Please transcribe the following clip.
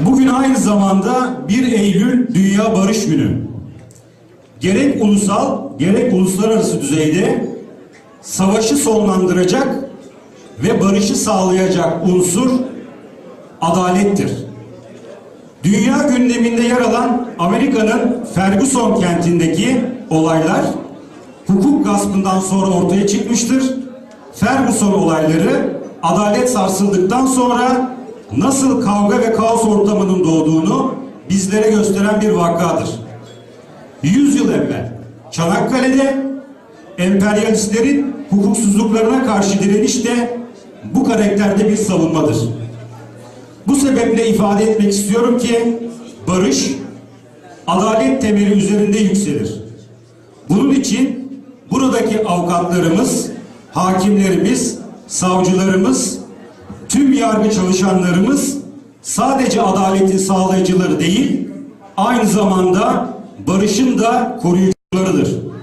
Bugün aynı zamanda 1 Eylül Dünya Barış Günü. Gerek ulusal gerek uluslararası düzeyde savaşı sonlandıracak ve barışı sağlayacak unsur adalettir. Dünya gündeminde yer alan Amerika'nın Ferguson kentindeki olaylar hukuk gaspından sonra ortaya çıkmıştır. Ferguson olayları adalet sarsıldıktan sonra nasıl kavga ve kaos bizlere gösteren bir vakadır. 100 yıl evvel Çanakkale'de emperyalistlerin hukuksuzluklarına karşı direniş de bu karakterde bir savunmadır. Bu sebeple ifade etmek istiyorum ki barış adalet temeli üzerinde yükselir. Bunun için buradaki avukatlarımız, hakimlerimiz, savcılarımız, tüm yargı çalışanlarımız sadece adaletin sağlayıcıları değil, aynı zamanda barışın da koruyucularıdır.